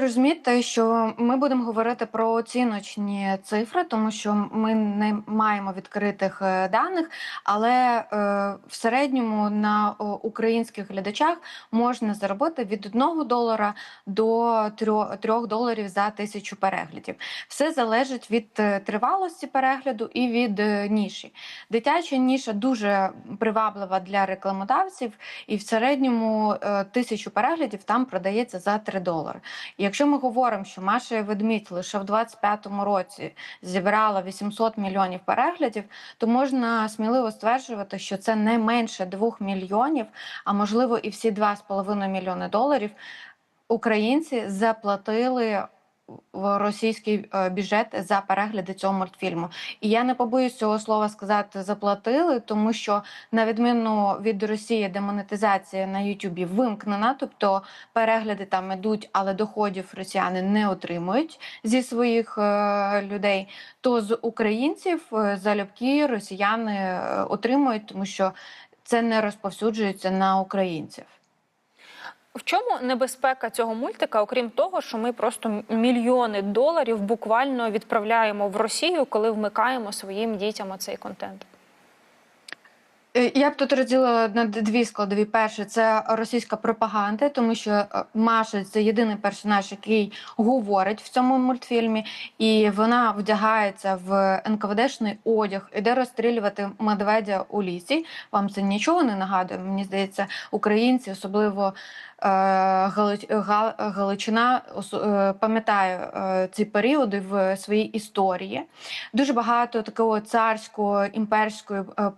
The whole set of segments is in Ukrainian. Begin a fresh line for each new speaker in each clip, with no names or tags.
розуміти, що ми будемо говорити про оціночні цифри, тому що ми не маємо відкритих е, даних, але е, в середньому на українських глядачах можна заробити від 1 долара до 3, 3 доларів за тисячу переглядів. Все залежить від е, тривалості перегляду і від ніші. Дитяча ніша дуже приваблива для рекламодавців, і в середньому тисячу переглядів там продається за 3 долари. Якщо ми говоримо, що Маша і ведмідь лише в 25-му році зібрала 800 мільйонів переглядів, то можна сміливо стверджувати, що це не менше 2 мільйонів, а можливо і всі 2,5 мільйони доларів українці заплатили в російський е, бюджет за перегляди цього мультфільму. І я не побоюсь цього слова сказати заплатили, тому що на відміну від Росії, де монетизація на Ютубі вимкнена, тобто перегляди там ідуть, але доходів росіяни не отримують зі своїх е, людей. То з українців е, залюбки росіяни отримують, тому що це не розповсюджується на українців.
В чому небезпека цього мультика, окрім того, що ми просто мільйони доларів буквально відправляємо в Росію, коли вмикаємо своїм дітям цей контент?
Е, Я б тут розділила на дві складові. Перше, це російська пропаганда, тому що е, Маша це єдиний персонаж, який говорить в цьому мультфільмі, і вона вдягається в НКВДшний одяг, іде розстрілювати медведя у лісі. Вам це нічого не нагадує? Мені здається, українці, особливо е, Галич- Галичина, пам'ятає ці періоди в своїй історії. Дуже багато такого царського імперської е,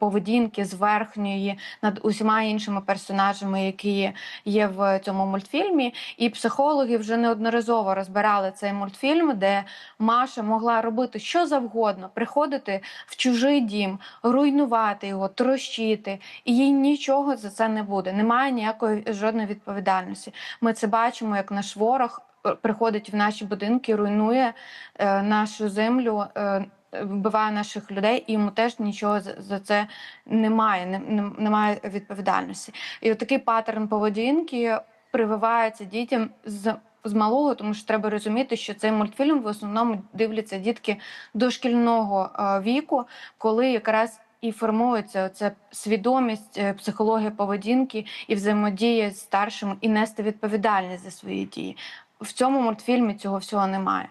поведінки над усіма іншими персонажами, які є в цьому мультфільмі. І психологи вже неодноразово розбирали цей мультфільм, де Маша могла робити що завгодно, приходити в чужий дім, руйнувати його, трощити, і їй нічого за це не буде. Немає ніякої жодної відповідальності. Ми це бачимо, як наш ворог е, приходить в наші будинки, руйнує е, нашу землю. Е, Вбиває наших людей, і йому теж нічого за, це немає, не, не- немає відповідальності. І такий паттерн поведінки прививається дітям з, з малого, тому що треба розуміти, що цей мультфільм в основному дивляться дітки дошкільного е, віку, коли якраз і формується ця свідомість, е, психологія поведінки і взаємодія з старшими, і нести відповідальність за свої дії. В цьому мультфільмі цього всього немає.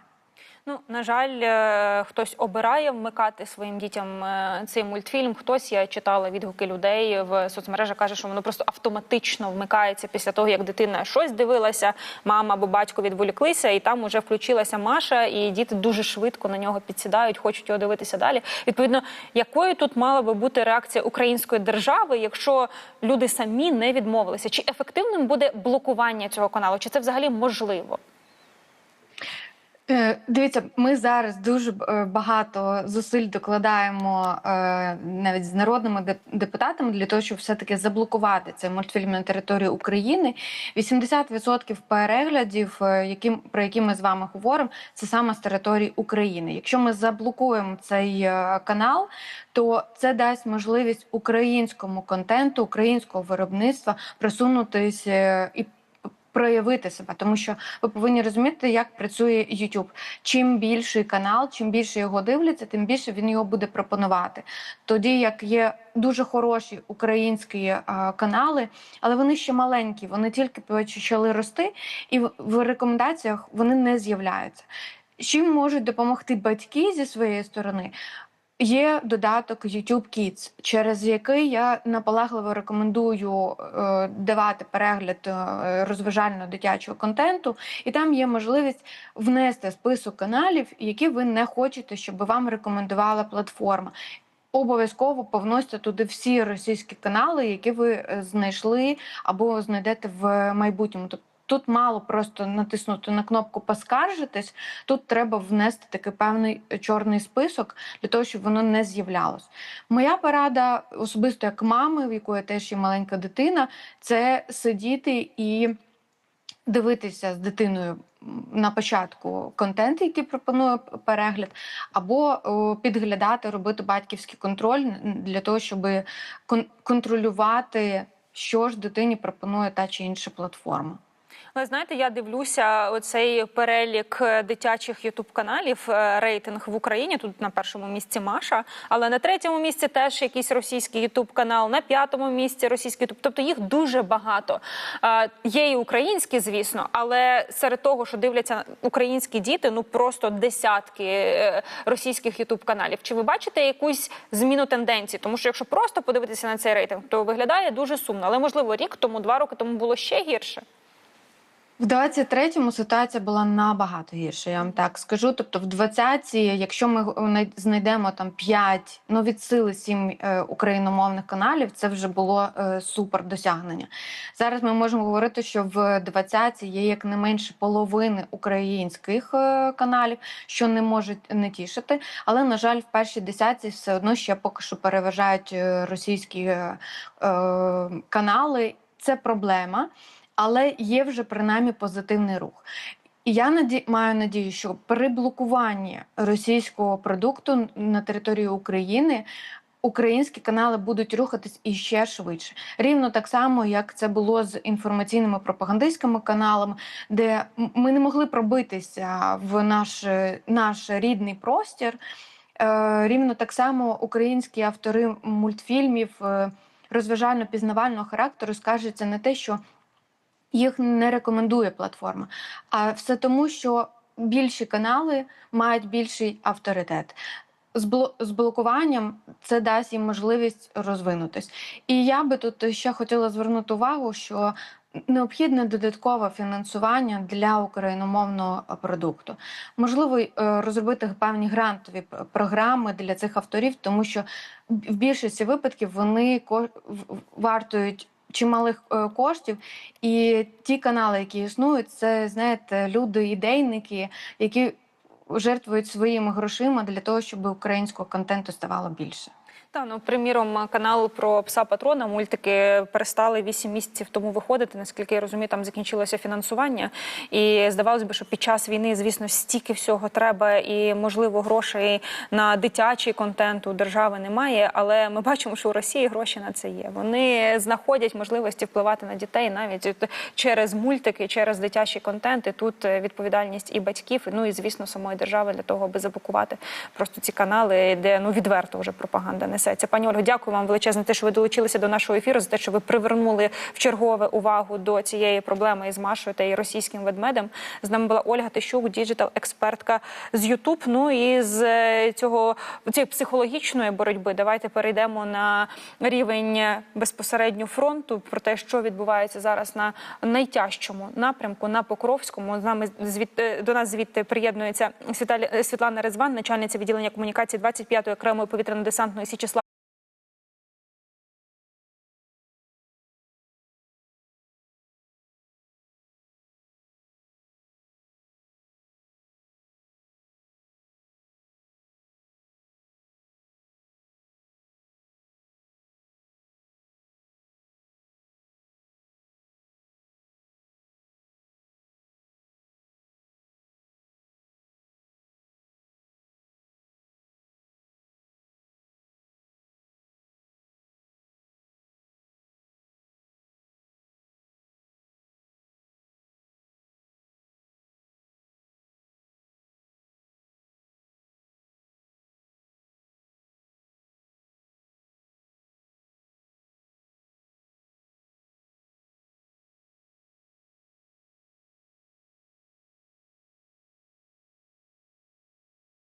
Ну, на жаль, е, хтось обирає вмикати своїм дітям е, цей мультфільм. Хтось я читала відгуки людей в соцмережах, каже, що воно просто автоматично вмикається після того, як дитина щось дивилася, мама або батько відволіклися, і там уже включилася Маша, і діти дуже швидко на нього підсідають, хочуть його дивитися далі. Відповідно, якою тут мала би бути реакція української держави, якщо люди самі не відмовилися? Чи ефективним буде блокування цього каналу? Чи це взагалі можливо?
Е, Дивіться, ми зараз дуже е, багато зусиль докладаємо е, навіть з народними деп- депутатами для того, щоб все-таки заблокувати цей мультфільм на території України. 80% переглядів, які, про які ми з вами говоримо, це саме з території України. Якщо ми заблокуємо цей канал, то це дасть можливість українському контенту, українського виробництва просунутися і проявити себе, тому що ви повинні розуміти, як працює YouTube. Чим більший канал, чим більше його дивляться, тим більше він його буде пропонувати. Тоді як є дуже хороші українські е, канали, але вони ще маленькі, вони тільки почали рости, і в, в рекомендаціях вони не з'являються. Чим можуть допомогти батьки зі своєї сторони? Є додаток YouTube Kids, через який я наполегливо рекомендую е, давати перегляд е, розважального дитячого контенту, і там є можливість внести список каналів, які ви не хочете, щоб вам рекомендувала платформа. Обов'язково повносьте туди всі російські канали, які ви е, знайшли або знайдете в майбутньому. Тобто Тут мало просто натиснути на кнопку Поскаржитись. Тут треба внести такий певний чорний список для того, щоб воно не з'являлось. Моя порада, особисто як мами, в якої теж є маленька дитина, це сидіти і дивитися з дитиною на початку контент, який пропонує перегляд, або підглядати, робити батьківський контроль для того, щоб контролювати, що ж дитині пропонує та чи інша платформа.
Ви знаєте, я дивлюся оцей перелік е, дитячих ютуб-каналів, е, рейтинг в Україні. Тут на першому місці Маша, але на третьому місці теж якийсь російський ютуб-канал, на п'ятому місці російський ютуб. Тобто їх дуже багато. Е, Є і українські, звісно, але серед того, що дивляться українські діти, ну просто десятки російських ютуб-каналів. Чи ви бачите якусь зміну тенденції? Тому що якщо просто подивитися на цей рейтинг, то виглядає дуже сумно. Але можливо рік тому, два роки тому було ще гірше.
В 23-му ситуація була набагато гірша, я вам так скажу. Тобто, в 20-ті, якщо ми знайдемо там 5, ну від сили 7 е, україномовних каналів, це вже було е, супер досягнення. Зараз ми можемо говорити, що в 20-ті є як не менше половини українських е, каналів, що не можуть не тішити. Але, на жаль, в першій десятці все одно ще поки що переважають російські канали. Це проблема але є вже принаймні позитивний рух. І я наді... маю надію, що при блокуванні російського продукту на території України українські канали будуть рухатись іще швидше. Рівно так само, як це було з інформаційними пропагандистськими каналами, де ми не могли пробитися в наш, наш рідний простір. Е, Рівно так само українські автори мультфільмів е, розважально-пізнавального характеру скаржаться на те, що їх не рекомендує платформа. А все тому, що більші канали мають більший авторитет. З бло- блокуванням це дасть їм можливість розвинутись. І я би тут ще хотіла звернути увагу, що необхідне додаткове фінансування для україномовного продукту. Можливо, е, розробити певні грантові програми для цих авторів, тому що в більшості випадків вони вартують чималих е, коштів, і ті канали, які існують, це знаєте, люди, ідейники, які жертвують своїми грошима для того, щоб українського контенту ставало більше.
Та ну приміром, канал про пса патрона мультики перестали 8 місяців тому виходити. Наскільки я розумію, там закінчилося фінансування. І здавалось би, що під час війни, звісно, стільки всього треба, і можливо, грошей на дитячий контент у держави немає. Але ми бачимо, що у Росії гроші на це є. Вони знаходять можливості впливати на дітей навіть через мультики, через дитячий контент. І тут е, відповідальність і батьків, ну і звісно, самої держави для того, аби заблокувати просто ці канали, де ну відверто вже пропаганда несеться. Пані Ольго, дякую вам величезно, те, що ви долучилися до нашого ефіру, за те, що ви привернули в чергове увагу до цієї проблеми із Машою та і російським ведмедем. З нами була Ольга Тищук, діджитал-експертка з Ютуб. Ну і з е, цього цієї психологічної боротьби. Давайте перейдемо на рівень безпосередньо фронту про те, що відбувається зараз на найтяжчому напрямку на Покровському. З нами звідти до нас звідти приєднується Світлана Резван, начальниця відділення комунікації 25-ї окремої повітряно-десантної числа.